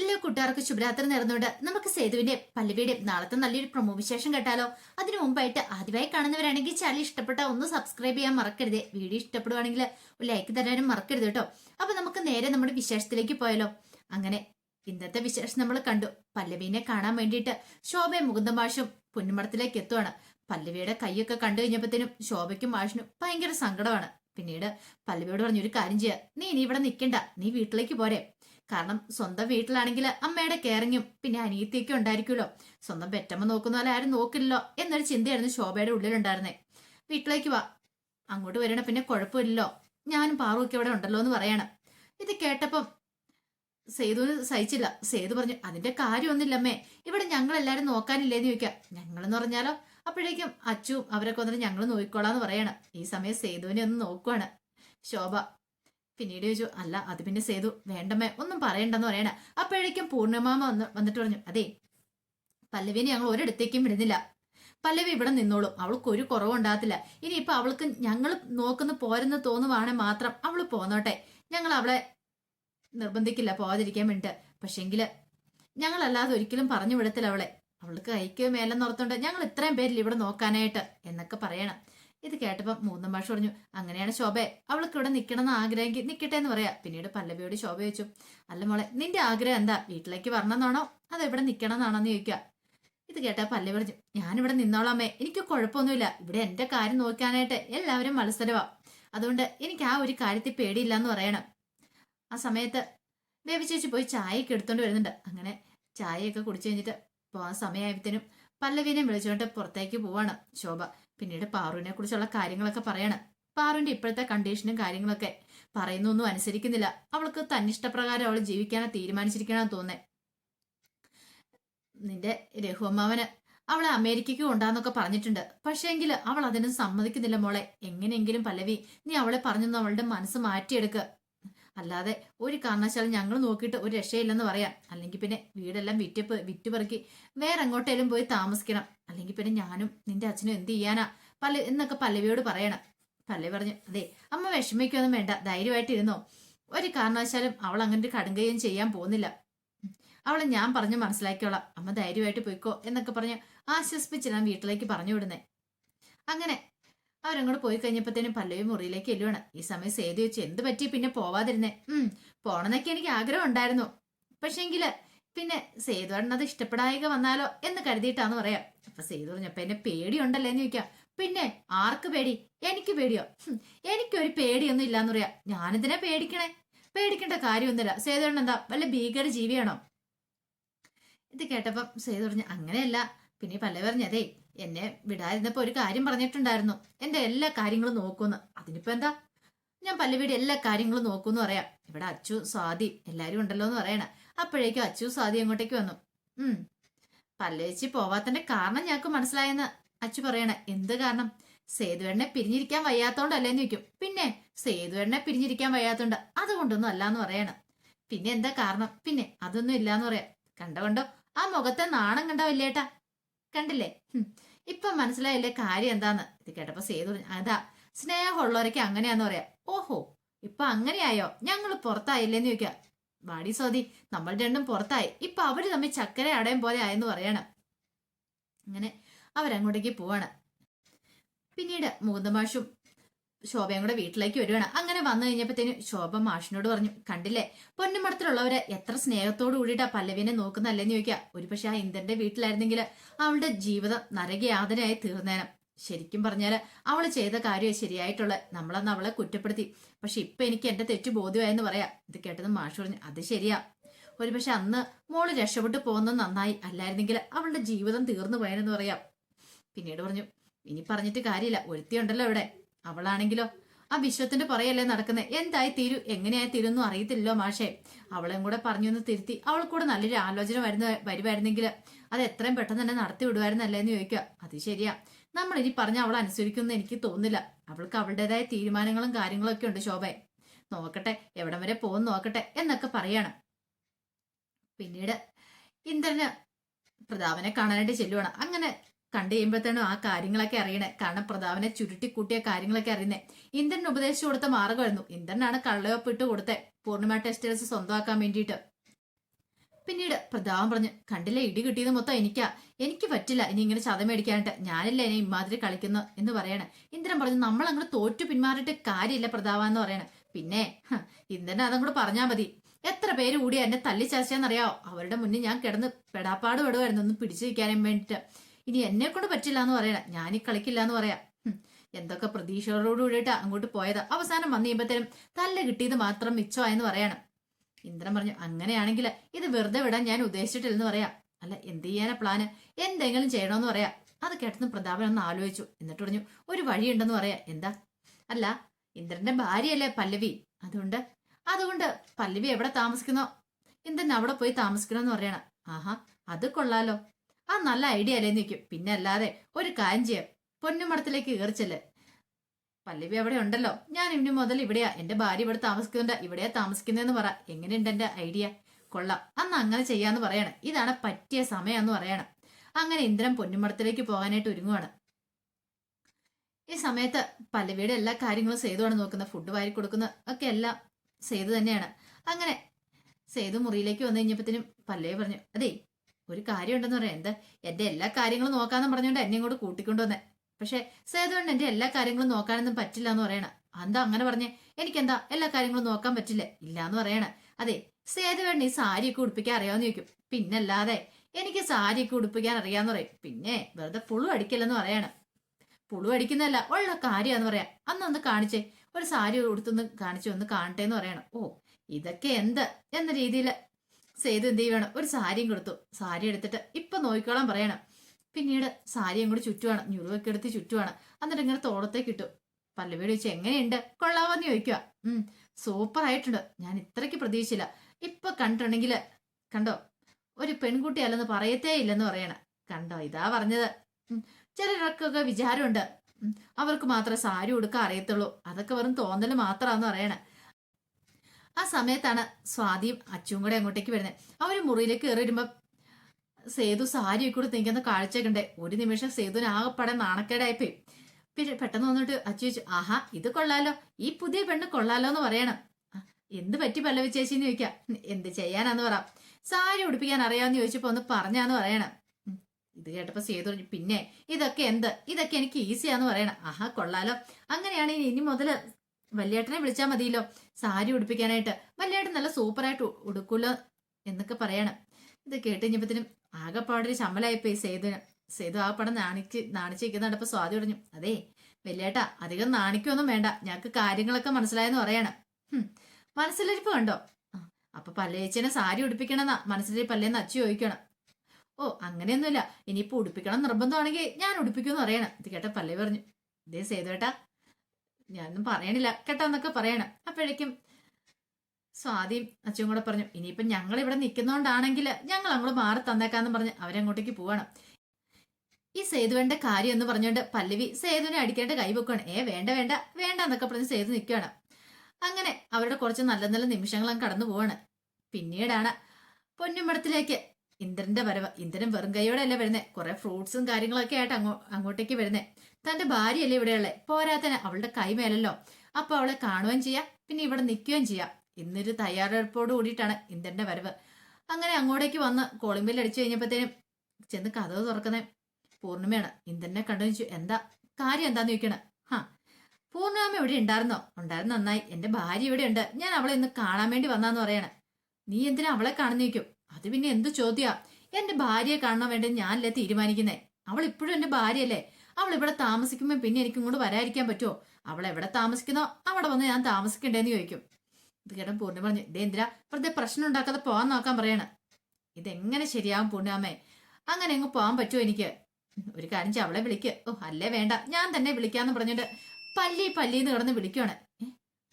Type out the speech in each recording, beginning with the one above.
എല്ലാ കൂട്ടുകാർക്കും ശുഭരാത്രി നേർന്നുകൊണ്ട് നമുക്ക് സേതുവിന്റെ പല്ലവിയുടെ നാളത്തെ നല്ലൊരു പ്രൊമോ വിശേഷം കേട്ടാലോ? അതിനു മുമ്പായിട്ട് ആദ്യമായി കാണുന്നവരാണെങ്കിൽ ചാനൽ ഇഷ്ടപ്പെട്ട ഒന്ന് സബ്സ്ക്രൈബ് ചെയ്യാൻ മറക്കരുത്. വീഡിയോ ഇഷ്ടപ്പെടുവാണെങ്കിൽ ഒരു ലൈക്ക് തരാനും മറക്കരുത് കേട്ടോ. അപ്പൊ നമുക്ക് നേരെ നമ്മുടെ വിശേഷത്തിലേക്ക് പോയാലോ. അങ്ങനെ ഇന്നത്തെ വിശേഷം നമ്മൾ കണ്ടു. പല്ലവീനെ കാണാൻ വേണ്ടിയിട്ട് ശോഭയും മുകുന്ദ മാഷും പുന്നുമടത്തിലേക്ക് എത്തുവാണ്. പല്ലവിയുടെ കൈയൊക്കെ കണ്ടു കഴിഞ്ഞപ്പോഴത്തേനും ശോഭയ്ക്കും മാഷിനും ഭയങ്കര സങ്കടമാണ്. പിന്നീട് പല്ലവിയോട് പറഞ്ഞു ഒരു കാര്യം ചെയ്യുക നീ ഇനി ഇവിടെ നിൽക്കണ്ട. നീ വീട്ടിലേക്ക് പോരെ. കാരണം സ്വന്തം വീട്ടിലാണെങ്കിൽ അമ്മയുടെ കെയറിങ്ങും പിന്നെ അനിയത്തിയൊക്കെ ഉണ്ടായിരിക്കുമല്ലോ. സ്വന്തം പെറ്റമ്മ നോക്കുന്ന പോലെ ആരും നോക്കില്ലല്ലോ എന്നൊരു ചിന്തയായിരുന്നു ശോഭയുടെ ഉള്ളിലുണ്ടായിരുന്നേ. വീട്ടിലേക്ക് വാ. അങ്ങോട്ട് വരണ പിന്നെ കുഴപ്പമില്ലല്ലോ. ഞാനും പാറുമൊക്കെ ഇവിടെ ഉണ്ടല്ലോ എന്ന് പറയണം. ഇത് കേട്ടപ്പം സേതുവിന് സഹിച്ചില്ല. സേതു പറഞ്ഞു അതിന്റെ കാര്യമൊന്നുമില്ലമ്മേ ഇവിടെ ഞങ്ങൾ എല്ലാരും നോക്കാനില്ലേന്ന് ചോദിക്കാം. ഞങ്ങളെന്ന് പറഞ്ഞാലോ? അപ്പോഴേക്കും അച്ചും അവരൊക്കെ വന്നിട്ട് ഞങ്ങൾ നോക്കിക്കോളാന്ന് പറയണം. ഈ സമയം സേതുവിനെ ഒന്ന് നോക്കുവാണ്. ശോഭ പിന്നീട് ചോദിച്ചു അല്ല അത് പിന്നെ സേതു വേണ്ടമ്മേ ഒന്നും പറയണ്ടെന്ന് പറയണ അപ്പോഴേക്കും പൂർണമാമ വന്ന് വന്നിട്ട് പറഞ്ഞു അതെ പല്ലവിനെ ഞങ്ങൾ ഒരിടത്തേക്കും വിടുന്നില്ല. പല്ലവി ഇവിടെ നിന്നോളും അവൾക്ക് ഒരു കുറവുണ്ടാകത്തില്ല ഇനിയിപ്പൊ അവൾക്ക് ഞങ്ങൾ നോക്കുന്ന പോരെന്ന് തോന്നുവാണെ മാത്രം അവൾ പോന്നോട്ടെ. ഞങ്ങൾ അവളെ നിർബന്ധിക്കില്ല പോകാതിരിക്കാൻ വേണ്ടിട്ട്. പക്ഷെങ്കിൽ ഞങ്ങളല്ലാതെ ഒരിക്കലും പറഞ്ഞു വിടത്തില്ല അവളെ. അവൾക്ക് കൈക്ക് മേലെന്നോർത്തുണ്ട് നിർത്തോണ്ട് ഞങ്ങൾ ഇത്രയും പേരിൽ ഇവിടെ നോക്കാനായിട്ട് എന്നൊക്കെ പറയണം. ഇത് കേട്ടപ്പം മൂന്നും ഭാഷ പറഞ്ഞു അങ്ങനെയാണ് ശോഭയെ അവൾക്ക് ഇവിടെ നിൽക്കണം എന്ന് ആഗ്രഹമെങ്കിൽ നിൽക്കട്ടെ എന്ന് പറയാ. പിന്നീട് പല്ലവിയോട് ശോഭ ചോദിച്ചു അല്ല മോളെ നിന്റെ ആഗ്രഹം എന്താ? വീട്ടിലേക്ക് വരണമെന്നാണോ? അതോ ഇവിടെ നിൽക്കണം എന്നാണോ എന്ന് ചോദിക്കുക ഇത് കേട്ടാ പല്ലവി പറഞ്ഞു ഞാനിവിടെ നിന്നോളാമേ എനിക്ക് കുഴപ്പമൊന്നുമില്ല. ഇവിടെ എന്റെ കാര്യം നോക്കാനായിട്ട് എല്ലാവരും മത്സരവാ. അതുകൊണ്ട് എനിക്ക് ആ ഒരു കാര്യത്തിൽ പേടിയില്ല എന്ന് പറയണം. ആ സമയത്ത് ബേബി ചേച്ചി പോയി ചായയൊക്കെ എടുത്തോണ്ട് വരുന്നുണ്ട്. അങ്ങനെ ചായയൊക്കെ കുടിച്ചു കഴിഞ്ഞിട്ട് പോവാൻ സമയമായപ്പോഴത്തേനും പല്ലവിനെ വിളിച്ചുകൊണ്ട് പുറത്തേക്ക് പോവാണ് ശോഭ. പിന്നീട് പാറുവിനെ കുറിച്ചുള്ള കാര്യങ്ങളൊക്കെ പറയാണ്. പാറുവിന്റെ ഇപ്പോഴത്തെ കണ്ടീഷനും കാര്യങ്ങളൊക്കെ പറയുന്നൊന്നും അനുസരിക്കുന്നില്ല. അവൾക്ക് തന്നിഷ്ടപ്രകാരം അവൾ ജീവിക്കാനാ തീരുമാനിച്ചിരിക്കണമെന്ന് തോന്നേ. നിന്റെ രഘുഅമ്മാവന് അവളെ അമേരിക്കയ്ക്ക് കൊണ്ടാന്നൊക്കെ പറഞ്ഞിട്ടുണ്ട്. പക്ഷേങ്കിൽ അവൾ അതിനും സമ്മതിക്കുന്നില്ല മോളെ. എങ്ങനെയെങ്കിലും പല്ലവി നീ അവളെ പറഞ്ഞൊന്ന് അവളുടെ മനസ്സ് മാറ്റിയെടുക്കുക അല്ലാതെ ഒരു കാരണവശാലും ഞങ്ങൾ നോക്കിയിട്ട് ഒരു രക്ഷയില്ലെന്ന് പറയാം. അല്ലെങ്കിൽ പിന്നെ വീടെല്ലാം വിറ്റ് വിറ്റുപെറുക്കി വേറെ എങ്ങോട്ടേലും പോയി താമസിക്കണം. അല്ലെങ്കിൽ പിന്നെ ഞാനും നിന്റെ അച്ഛനും എന്ത് ചെയ്യാനാ? പല എന്നൊക്കെ പല്ലവിയോട് പറയണം. പല്ലവി പറഞ്ഞു അതെ അമ്മ വിഷമിക്കൊന്നും വേണ്ട ധൈര്യമായിട്ടിരുന്നോ? ഒരു കാരണവശാലും അവൾ അങ്ങനെ ഒരു കടുങ്കയും ചെയ്യാൻ പോകുന്നില്ല. അവളെ ഞാൻ പറഞ്ഞു മനസ്സിലാക്കിയോളാം അമ്മ ധൈര്യമായിട്ട് പോയിക്കോ എന്നൊക്കെ പറഞ്ഞ് ആശ്വസിപ്പിച്ച് ഞാൻ വീട്ടിലേക്ക് പറഞ്ഞു വിടുന്നേ. അങ്ങനെ അവരങ്ങോട്ട് പോയി കഴിഞ്ഞപ്പോഴത്തേനും പല്ലവി മുറിയിലേക്ക് എല്ലുവാണ്. ഈ സമയം സേതു വെച്ച് എന്ത് പറ്റി? പിന്നെ പോവാതിരുന്നേ. ഉം പോണെന്നൊക്കെ എനിക്ക് ആഗ്രഹം ഉണ്ടായിരുന്നു. പക്ഷെങ്കിൽ പിന്നെ സേതുവേട്ടൻ അത് ഇഷ്ടപ്പെടായിക വന്നാലോ എന്ന് കരുതിയിട്ടാന്ന് പറയാം. അപ്പൊ സേതു പറഞ്ഞപ്പോ എന്നെ പേടിയുണ്ടല്ലേ എന്ന് ചോദിക്കാം. പിന്നെ ആർക്ക് പേടി? എനിക്ക് പേടിയോ? എനിക്കൊരു പേടിയൊന്നും ഇല്ലാന്ന് പറയാ. ഞാനിതിനെ പേടിക്കണേ? പേടിക്കേണ്ട കാര്യമൊന്നുമില്ല. സേതുവേട്ടൻ എന്താ വല്ല ഭീകര ജീവിയാണോ ഇത് കേട്ടപ്പം സേതു പറഞ്ഞു അങ്ങനെയല്ല. പിന്നെ പല പറഞ്ഞതേ എന്നെ വിടാതിരുന്നപ്പോ ഒരു കാര്യം പറഞ്ഞിട്ടുണ്ടായിരുന്നു. എന്റെ എല്ലാ കാര്യങ്ങളും നോക്കൂന്ന്. അതിനിപ്പോ എന്താ? ഞാൻ പല്ലവിയുടെ എല്ലാ കാര്യങ്ങളും നോക്കൂന്ന് പറയാം. ഇവിടെ അച്ചു സ്വാതി എല്ലാരും ഉണ്ടല്ലോ എന്ന് പറയണ. അപ്പോഴേക്കും അച്ചു സ്വാതി അങ്ങോട്ടേക്ക് വന്നു. ഉം. പല്ലേച്ചി പോവാത്തന്റെ കാരണം ഞങ്ങൾക്ക് മനസ്സിലായെന്ന് അച്ചു പറയണ. എന്ത് കാരണം? സേതുവേണ്ണെ പിരിഞ്ഞിരിക്കാൻ വയ്യാത്തോണ്ടല്ലേന്ന് ചോദിക്കും. പിന്നെ സേതുവേണ്ണെ പിരിഞ്ഞിരിക്കാൻ വയ്യാത്തോണ്ട് അതുകൊണ്ടൊന്നും അല്ലാന്ന് പറയണം. പിന്നെ എന്താ കാരണം? പിന്നെ അതൊന്നും ഇല്ലാന്ന് പറയാം. കണ്ടോ കണ്ടോ? ആ മുഖത്തെ നാണം കണ്ടോ ഇല്ലേട്ടാ കണ്ടില്ലേ. ഇപ്പൊ മനസ്സിലായില്ലേ കാര്യം എന്താന്ന്? ഇത് കേട്ടപ്പോ സേതു അതാ സ്നേഹമുള്ളവരൊക്കെ അങ്ങനെയാന്ന് പറയാ. ഓഹോ ഇപ്പൊ അങ്ങനെയായോ? ഞങ്ങൾ പുറത്തായില്ലേന്ന് ചോദിക്കാം. വാടി സ്വാതി നമ്മൾ രണ്ടും പുറത്തായി. ഇപ്പൊ അവർ തമ്മിൽ ചക്കര അടയും പോലെ ആയെന്ന് പറയണം. അങ്ങനെ അവരങ്ങോട്ടേക്ക് പോവാണ്. പിന്നീട് മുകുന്ദമാഷും ശോഭയും കൂടെ വീട്ടിലേക്ക് വരുവാണ്. അങ്ങനെ വന്നു കഴിഞ്ഞപ്പോഴത്തേനും ശോഭ മാഷിനോട് പറഞ്ഞു കണ്ടില്ലേ പൊന്നുമടത്തിലുള്ളവര് എത്ര സ്നേഹത്തോടു കൂടിയിട്ടാ പല്ലവിനെ നോക്കുന്നല്ലേന്ന് ചോദിക്കുക ഒരുപക്ഷെ ആ ഇന്ദ്രന്റെ വീട്ടിലായിരുന്നെങ്കിൽ അവളുടെ ജീവിതം നരകയാതനയായി തീർന്നേനെ. ശരിക്കും പറഞ്ഞാൽ അവൾ ചെയ്ത കാര്യം ശരിയായിട്ടുള്ള. നമ്മളന്ന് അവളെ കുറ്റപ്പെടുത്തി. പക്ഷെ ഇപ്പൊ എനിക്ക് എന്റെ തെറ്റ് ബോധ്യമായെന്ന് പറയാ. ഇത് കേട്ടത് മാഷ് പറഞ്ഞു അത് ശരിയാ. ഒരുപക്ഷെ അന്ന് മോൾ രക്ഷപ്പെട്ടു പോകുന്നത് നന്നായി. അല്ലായിരുന്നെങ്കിൽ അവളുടെ ജീവിതം തീർന്നു പോയെന്ന് പറയാം. പിന്നീട് പറഞ്ഞു ഇനി പറഞ്ഞിട്ട് കാര്യമില്ല. ഒരുത്തിയുണ്ടല്ലോ ഇവിടെ. അവളാണെങ്കിലോ? ആ വിശ്വത്തിന്റെ പുറയല്ലേ നടക്കുന്നത് എന്തായി തീരു? എങ്ങനെയായി തീരുന്നു അറിയത്തില്ലല്ലോ മാഷെ. അവളെയും കൂടെ പറഞ്ഞു ഒന്ന് തിരുത്തി അവൾക്കൂടെ നല്ലൊരു ആലോചന വരുന്ന വരുമായിരുന്നെങ്കിൽ അത് എത്രയും പെട്ടെന്ന് തന്നെ നടത്തി വിടുമായിരുന്നല്ലേ എന്ന് ചോദിക്കുക. അത് ശരിയാ. നമ്മൾ ഇനി പറഞ്ഞ അവൾ അനുസരിക്കുമെന്ന് എനിക്ക് തോന്നുന്നില്ല. അവൾക്ക് അവളുടേതായ തീരുമാനങ്ങളും കാര്യങ്ങളും ഒക്കെ ഉണ്ട് ശോഭയെ നോക്കട്ടെ എവിടം വരെ പോകും നോക്കട്ടെ എന്നൊക്കെ പറയണം. പിന്നീട് ഇന്ദ്രന് പ്രതാപനെ കാണാനായിട്ട് ചെല്ലുവാണ്. അങ്ങനെ കണ്ടു കഴിയുമ്പോഴത്തേനും ആ കാര്യങ്ങളൊക്കെ അറിയണേ. കാരണം പ്രതാപനെ ചുരുട്ടിക്കൂട്ടിയ കാര്യങ്ങളൊക്കെ അറിയുന്നേ. ഇന്ദ്രൻ ഉപദേശിച്ചു കൊടുത്ത മാർഗമായിരുന്നു ഇന്ദ്രനാണ് കള്ളയൊപ്പ് ഇട്ട് കൊടുത്തേ. പൂർണിമ ടെസ്റ്റേഴ്സ് സ്വന്തമാക്കാൻ വേണ്ടിയിട്ട്. പിന്നീട് പ്രതാപം പറഞ്ഞു കണ്ടില്ലേ? ഇടി കിട്ടിയത് മൊത്തം എനിക്കാ. എനിക്ക് പറ്റില്ല. ഇനി ഇങ്ങനെ ചത മേടിക്കാനായിട്ട്. ഞാനില്ല ഇനി ഇമാതിരി കളിക്കുന്നു? എന്ന് പറയണ. ഇന്ദ്രൻ പറഞ്ഞു നമ്മൾ അങ്ങോട്ട് തോറ്റു പിന്മാറിയിട്ട് കാര്യമില്ല പ്രതാപ എന്ന് പറയണ. പിന്നെ ഇന്ദ്രൻ അതും കൂടെ പറഞ്ഞാൽ മതി. എത്ര പേര് കൂടി എന്നെ തല്ലിച്ചാച്ചാന്നറിയാവോ അവരുടെ മുന്നിൽ ഞാൻ കിടന്ന് പെടാപ്പാട് പെടുമായിരുന്നു ഒന്ന് പിടിച്ചു വേണ്ടിട്ട് ഇനി എന്നെ കൊണ്ട് പറ്റില്ല എന്ന് പറയണ ഈ കളിക്കില്ല എന്ന് പറയാം എന്തൊക്കെ പ്രതീക്ഷകളോട് കൂടിയിട്ട് അങ്ങോട്ട് പോയത്. അവസാനം വന്നു കഴിയുമ്പോഴത്തേനും തല്ല കിട്ടിയത് മാത്രം മിച്ചമായെന്ന് പറയണം. ഇന്ദ്രൻ പറഞ്ഞു അങ്ങനെയാണെങ്കിൽ ഇത് വെറുതെ വിടാൻ ഞാൻ ഉദ്ദേശിച്ചിട്ടില്ലെന്ന് പറയാം. അല്ല എന്ത് ചെയ്യാനാ പ്ലാന് എന്തെങ്കിലും ചെയ്യണമെന്ന് പറയാം. അത് കേട്ടെന്ന് പ്രതാപൻ ഒന്ന് ആലോചിച്ചു. എന്നിട്ട് പറഞ്ഞു ഒരു വഴിയുണ്ടെന്ന് പറയാ. എന്താ? അല്ല ഇന്ദ്രന്റെ ഭാര്യയല്ലേ പല്ലവി. അതുകൊണ്ട് അതുകൊണ്ട് പല്ലവി എവിടെ താമസിക്കുന്നോ? ഇന്ദ്രൻ അവിടെ പോയി താമസിക്കണമെന്ന് പറയണം. ആഹാ അത് കൊള്ളാലോ. ആ നല്ല ഐഡിയ അല്ലേ നിൽക്കും പിന്നെ അല്ലാതെ ഒരു കാര്യം ചെയ്യാം. പൊന്നുമടത്തിലേക്ക് കയറിച്ചല്ലേ പല്ലവി അവിടെ ഉണ്ടല്ലോ. ഞാൻ ഇനി മുതൽ ഇവിടെയാ. എന്റെ ഭാര്യ ഇവിടെ താമസിക്കുന്നുണ്ട്. ഇവിടെയാ താമസിക്കുന്നതെന്ന് പറ. എങ്ങനെയുണ്ട് എന്റെ ഐഡിയ? കൊള്ളാം. അന്ന് അങ്ങനെ ചെയ്യാന്ന് പറയണം. ഇതാണ് പറ്റിയ സമയമെന്ന് പറയണം. അങ്ങനെ ഇന്ദ്രൻ പൊന്നുമടത്തിലേക്ക് പോകാനായിട്ട് ഒരുങ്ങുവാണ്. ഈ സമയത്ത് പല്ലവിയുടെ എല്ലാ കാര്യങ്ങളും സേതുവാണ് നോക്കുന്നത്. ഫുഡ് വാരി കൊടുക്കുന്ന. ഒക്കെ എല്ലാം സേതു തന്നെയാണ്. അങ്ങനെ സേതു മുറിയിലേക്ക് വന്നു കഴിഞ്ഞപ്പോഴത്തേനും പല്ലവി പറഞ്ഞു അതേ ഒരു കാര്യം ഉണ്ടെന്ന് പറയാം. എന്താ? എന്റെ എല്ലാ കാര്യങ്ങളും നോക്കാന്ന് പറഞ്ഞുകൊണ്ട് എന്നെ ഇങ്ങോട്ട് കൂട്ടിക്കൊണ്ടു വന്നേ. പക്ഷെ സേതുകൊണ്ട് എന്റെ എല്ലാ കാര്യങ്ങളും നോക്കാനൊന്നും പറ്റില്ല എന്ന് പറയണ. എന്താ അങ്ങനെ പറഞ്ഞേ? എനിക്കെന്താ? എല്ലാ കാര്യങ്ങളും നോക്കാൻ പറ്റില്ല? ഇല്ല എന്ന് പറയണ. അതെ സേതുവേണ്ണ ഈ സാരിയൊക്കെ ഉടുപ്പിക്കാൻ അറിയാമെന്ന് ചോദിക്കും. പിന്നല്ലാതെ എനിക്ക് സാരിയൊക്കെ ഉടുപ്പിക്കാൻ അറിയാന്ന് പറയും. പിന്നെ വെറുതെ പുളു അടിക്കില്ലെന്ന് പറയാണ്. പുളു അടിക്കുന്നതല്ല ഉള്ള കാര്യമാന്ന് പറയാം. അന്ന് ഒന്ന് കാണിച്ചേ. ഒരു സാരി ഉടുത്തൊന്ന് കാണിച്ചു ഒന്ന് കാണട്ടെ എന്ന് പറയണം. ഓ ഇതൊക്കെ എന്ത്? എന്ന രീതിയിൽ സേതു എന്ത് ചെയ്യണം ഒരു സാരിയും കൊടുത്തു. സാരി എടുത്തിട്ട് ഇപ്പൊ നോക്കിക്കോളാൻ പറയണം. പിന്നീട് സാരിയും കൂടി ചുറ്റുവാണ്. ഞുറുവൊക്കെ എടുത്ത് ചുറ്റുവാണ്. എന്നിട്ട് ഇങ്ങനെ തോളത്തേക്ക് ഇട്ടു. പല്ലവിയോട് ചോദിച്ചു എങ്ങനെയുണ്ട്? കൊള്ളാവെന്ന് ചോദിക്കുക ഉം. സൂപ്പർ ആയിട്ടുണ്ട്. ഞാൻ ഇത്രയ്ക്ക് പ്രതീക്ഷിച്ചില്ല. ഇപ്പൊ കണ്ടിട്ടുണ്ടെങ്കിൽ കണ്ടോ? ഒരു പെൺകുട്ടി അല്ലെന്ന് പറയത്തേ ഇല്ലെന്ന് പറയണ. കണ്ടോ? ഇതാ പറഞ്ഞത്. ചിലർക്കൊക്കെ വിചാരമുണ്ട്. അവർക്ക് മാത്രമേ സാരി ഉടുക്കാൻ അറിയത്തുള്ളൂ. അതൊക്കെ വെറും തോന്നൽ മാത്രാന്ന് പറയണ. ആ സമയത്താണ് സ്വാതിയും അച്ചും കൂടെ അങ്ങോട്ടേക്ക് വരുന്നത്. അവർ മുറിയിലേക്ക് കയറി വരുമ്പോ സേതു സാരിയൊക്കെ കൂടെ നിൽക്കുന്ന കാഴ്ചയൊക്കെ ഒരു നിമിഷം സേതുവിന് ആകെപ്പാടെ നാണക്കേടായിപ്പോയി. പിന്നെ പെട്ടെന്ന് വന്നിട്ട് അച്ചു ചോദിച്ചു ആഹാ ഇത് കൊള്ളാലോ. ഈ പുതിയ പെണ്ണ് കൊള്ളാലോ എന്ന് പറയണം. "ആ, എന്ത് പറ്റി പല്ലവി ചേച്ചിന്ന് ചോദിക്കാം. എന്ത് ചെയ്യാനാന്ന് പറ. സാരി ഉടുപ്പിക്കാൻ അറിയാമെന്ന് ചോദിച്ചപ്പോ ഒന്ന് പറഞ്ഞാന്ന് പറയണം. ഇത് കേട്ടപ്പോ സേതു പറഞ്ഞു പിന്നെ ഇതൊക്കെ എന്ത്? ഇതൊക്കെ എനിക്ക് ഈസിയാന്ന് പറയണം. ആഹാ കൊള്ളാലോ. അങ്ങനെയാണെങ്കിൽ ഇനി മുതൽ വല്യേട്ടനെ വിളിച്ചാൽ മതിയല്ലോ. സാരി ഉടുപ്പിക്കാനായിട്ട്. വല്യേട്ടൻ നല്ല സൂപ്പറായിട്ട് ഉടുക്കുമല്ലോ എന്നൊക്കെ പറയണം. ഇത് കേട്ട് കഴിഞ്ഞപ്പത്തിനും ആകെപ്പാടൊരു ശമ്പലായിപ്പോയി. സേതുവിന് സേതു ആ പടം നാണിച്ച് നാണിച്ചിരിക്കുന്ന കണ്ടപ്പോ സ്വാതി പറഞ്ഞു അതേ വലിയേട്ടാ അധികം നാണിക്കൊന്നും വേണ്ട. ഞങ്ങക്ക് കാര്യങ്ങളൊക്കെ മനസ്സിലായെന്ന് പറയണം. മനസ്സിലിരിപ്പ് കണ്ടോ? അപ്പൊ പല്ലേച്ചനെ സാരി ഉടുപ്പിക്കണമെന്നാ മനസ്സിലിരിപ്പല്ലേന്ന് അച്ചു ചോദിക്കണം. ഓ അങ്ങനെയൊന്നുമില്ല. ഇനിയിപ്പോ ഉടുപ്പിക്കണം നിർബന്ധമാണെങ്കിൽ ഞാൻ ഉടുപ്പിക്കുമെന്ന് പറയണം. ഇത് കേട്ട പല്ലേ പറഞ്ഞു ഇതേ സേതുവേട്ടാ ഞാനൊന്നും പറയണില്ല. കേട്ടോ എന്നൊക്കെ പറയണം. അപ്പോഴേക്കും സ്വാതിയും അച്ഛനും കൂടെ പറഞ്ഞു ഇനിയിപ്പം ഞങ്ങൾ ഇവിടെ നിൽക്കുന്നോണ്ടാണെങ്കിൽ ഞങ്ങൾ അങ്ങോട്ട് മാറി തന്നേക്കാന്ന് പറഞ്ഞ് അവരങ്ങോട്ടേക്ക് പോവാണ്. ഈ സേതുവിന്റെ കാര്യം എന്ന് പറഞ്ഞുകൊണ്ട് പല്ലവി സേതുവിനെ അടിക്കേണ്ട കൈ വെക്കുകയാണ് ഏ വേണ്ട വേണ്ട വേണ്ട എന്നൊക്കെ പറഞ്ഞ് സേതു നിൽക്കുകയാണ്. അങ്ങനെ അവരുടെ കുറച്ച് നല്ല നല്ല നിമിഷങ്ങളും കടന്നു പോവാണ്. പിന്നീടാണ് പൊന്നുമടത്തിലേക്ക് ഇന്ദ്രന്റെ വരവ്. ഇന്ദ്രൻ വെറും കൈയോടെ അല്ലേ വരുന്നത് കുറെ ഫ്രൂട്ട്സും കാര്യങ്ങളൊക്കെ ആയിട്ട് അങ്ങോ അങ്ങോട്ടേക്ക് വരുന്നത് തന്റെ ഭാര്യയല്ലേ ഇവിടെയുള്ളേ പോരാത്തന് അവളുടെ കൈമേലല്ലോ അപ്പൊ അവളെ കാണുകയും ചെയ്യാം പിന്നെ ഇവിടെ നിൽക്കുകയും ചെയ്യാം. ഇന്നൊരു തയ്യാറെടുപ്പോട് കൂടിയിട്ടാണ് ഇന്ദ്രന്റെ വരവ്. അങ്ങനെ അങ്ങോട്ടേക്ക് വന്ന് കോളിംഗ് കോളിംബിൽ അടിച്ചു കഴിഞ്ഞപ്പോഴത്തേനും ചെന്ന് കഥവ് തുറക്കുന്നേ പൂർണിമയാണ് ഇന്ദ്രനെ കണ്ടു ചോദിച്ചു എന്താ? കാര്യം എന്താന്ന് ചോദിക്കണ? ഹാ പൂർണിമ ഇവിടെ ഉണ്ടായിരുന്നോ? ഉണ്ടായിരുന്നു നന്നായി. എന്റെ ഭാര്യ ഇവിടെ ഉണ്ട്. ഞാൻ അവളെ ഇന്ന് കാണാൻ വേണ്ടി വന്നാന്ന് പറയണ. നീ എന്തിനാ അവളെ കാണുന്ന? നീക്കും അത് പിന്നെ എന്ത് ചോദ്യ? എന്റെ ഭാര്യയെ കാണാൻ വേണ്ടി ഞാനല്ലേ തീരുമാനിക്കുന്നേ? അവൾ ഇപ്പോഴും എന്റെ ഭാര്യയല്ലേ? അവൾ ഇവിടെ താമസിക്കുമ്പോൾ പിന്നെ എനിക്ക് ഇങ്ങോട്ട് വരാതിരിക്കാൻ പറ്റുമോ അവൾ എവിടെ താമസിക്കുന്നോ? അവിടെ വന്ന് ഞാൻ താമസിക്കണ്ടേന്ന് ചോദിക്കും. ഇത് കേട്ടൻ പൂർണി പറഞ്ഞു ഇതേ എന്തിനാ വെറുതെ പ്രശ്നം ഉണ്ടാക്കാതെ പോകാൻ നോക്കാൻ പറയണ? ഇതെങ്ങനെ ശരിയാവും പൂർണാമേ അങ്ങനെ അങ്ങ് പോകാൻ പറ്റുമോ എനിക്ക്? ഒരു കാര്യം അവളെ വിളിക്ക്. ഓ അല്ലേ വേണ്ട. ഞാൻ തന്നെ വിളിക്കാന്ന് പറഞ്ഞിട്ട് പല്ലി പല്ലിന്ന് കിടന്ന് വിളിക്കുവാണ്.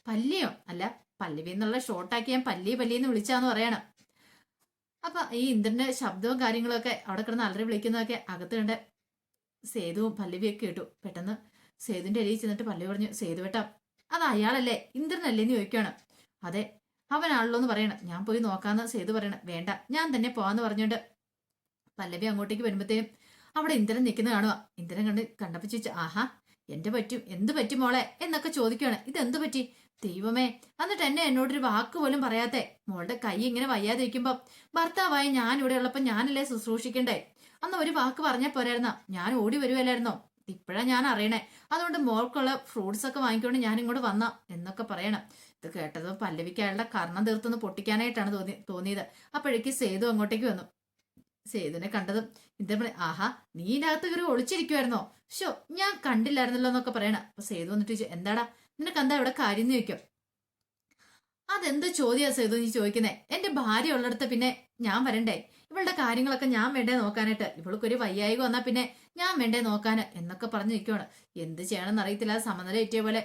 പല്ലിയോ? അല്ല പല്ലവി എന്നുള്ള ഷോർട്ടാക്കി ഞാൻ പല്ലി പല്ലി എന്ന് വിളിച്ചാന്ന് പറയണം. അപ്പൊ ഈ ഇന്ദ്രന്റെ ശബ്ദവും കാര്യങ്ങളൊക്കെ അവിടെ കിടന്ന് അലറി വിളിക്കുന്നതൊക്കെ അകത്ത് കണ്ട് സേതുവും പല്ലവിയൊക്കെ കേട്ടു പെട്ടെന്ന് സേതുവിന്റെ അരിയിൽ ചെന്നിട്ട് പല്ലവി പറഞ്ഞു സേതു വേട്ടാ അത് അയാളല്ലേ ഇന്ദ്രനല്ലേ എന്ന് ചോദിക്കുകയാണ് അതെ അവനാണല്ലോ എന്ന് പറയണം. ഞാൻ പോയി നോക്കാന്ന് സേതു പറയണം. വേണ്ട ഞാൻ തന്നെ പോവാന്ന് പറഞ്ഞുകൊണ്ട് പല്ലവി അങ്ങോട്ടേക്ക് വരുമ്പോഴത്തേക്കും അവിടെ ഇന്ദ്രൻ നിൽക്കുന്ന കാണുക ഇന്ദ്രൻ കണ്ട് കണ്ടപ്പോ ചോദിച്ചു ആഹാ എന്റെ പറ്റും എന്ത് പറ്റും മോളെ? എന്നൊക്കെ ചോദിക്കുകയാണ് ഇത് എന്ത് പറ്റി? ദൈവമേ എന്നിട്ട് എന്നെ എന്നോടൊരു വാക്ക് പോലും പറയാത്തെ. മോളുടെ കൈ ഇങ്ങനെ വയ്യാതെ ഇരിക്കുമ്പോ ഭർത്താവായി ഞാൻ ഇവിടെ ഉള്ളപ്പോ ഞാനല്ലേ ശുശ്രൂഷിക്കണ്ടേ? അന്ന് ഒരു വാക്ക് പറഞ്ഞാൽ പോരായിരുന്നോ? ഞാൻ ഓടി വരുമല്ലായിരുന്നോ ഇപ്പോഴാ ഞാൻ അറിയണേ. അതുകൊണ്ട് മോൾക്കുള്ള ഫ്രൂട്ട്സ് ഒക്കെ വാങ്ങിക്കൊണ്ട് ഞാൻ ഇങ്ങോട്ട് വന്ന? എന്നൊക്കെ പറയണം. ഇത് കേട്ടത് പല്ലവിക്ക് അയാളുടെ കർണം തീർത്തൊന്ന് പൊട്ടിക്കാനായിട്ടാണ് തോന്നി തോന്നിയത്. അപ്പോഴേക്ക് സേതു അങ്ങോട്ടേക്ക് വന്നു. സേതുവിനെ കണ്ടതും ഇന്ദ്രമണി ആഹാ നീ ഇതിനകത്ത് കയറി ഒളിച്ചിരിക്കുമായിരുന്നോ ഷോ ഞാൻ കണ്ടില്ലായിരുന്നല്ലോ എന്നൊക്കെ പറയണ. അപ്പൊ സേതു വന്നിട്ട് ചോദിച്ചു എന്താടാ? നിനക്ക് എന്താ ഇവിടെ കാര്യം? എന്ന് ചോദിക്കും. അതെന്ത് ചോദ്യമാണ് സേതു നീ ചോദിക്കുന്നേ? എന്റെ ഭാര്യ ഉള്ളിടത്ത് പിന്നെ ഞാൻ വരണ്ടേ? ഇവളുടെ കാര്യങ്ങളൊക്കെ ഞാൻ വേണ്ടേ നോക്കാനായിട്ട്. ഇവൾക്കൊരു വയ്യായിക വന്നാൽ പിന്നെ ഞാൻ വേണ്ടേ നോക്കാന് എന്നൊക്കെ പറഞ്ഞു നിൽക്കുവാണ് എന്ത് ചെയ്യണമെന്ന് അറിയത്തില്ല. സമനില ഏറ്റിയ പോലെ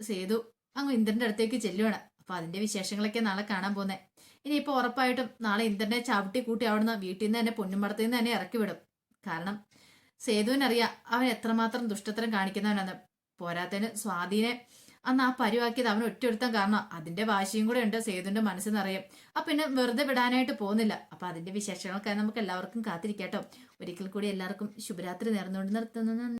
സേതു അങ്ങ് ഇന്ദ്രന്റെ അടുത്തേക്ക് ചെല്ലുവാണ്. അപ്പൊ അതിന്റെ വിശേഷങ്ങളൊക്കെ നാളെ കാണാൻ പോകുന്നേ ഇനി ഇപ്പൊ ഉറപ്പായിട്ടും നാളെ ഇന്ദ്രനെ ചവിട്ടി കൂട്ടി അവിടുന്ന് വീട്ടിൽ നിന്ന് തന്നെ പൊന്നുമടത്തിൽ നിന്ന് തന്നെ ഇറക്കി വിടും. കാരണം സേതുവിനറിയാം അവൻ എത്രമാത്രം ദുഷ്ടത്തരം കാണിക്കുന്നവനാണ്. പോരാത്തതിന് സ്വാധീനെ അന്ന് ആ പരിവാക്കിയത് അവൻ ഒറ്റയൊരുത്തം കാരണം. അതിന്റെ വാശിയും കൂടെ ഉണ്ട് സേതുവിന്റെ മനസ്സെന്നറിയാം അപ്പൊ പിന്നെ വെറുതെ വിടാനായിട്ട് പോകുന്നില്ല. അപ്പൊ അതിന്റെ വിശേഷങ്ങൾക്കായി നമുക്ക് എല്ലാവർക്കും കാത്തിരിക്കാട്ടോ ഒരിക്കൽ കൂടി എല്ലാവർക്കും ശുഭരാത്രി നേർന്നുകൊണ്ട് നിർത്തുന്നു.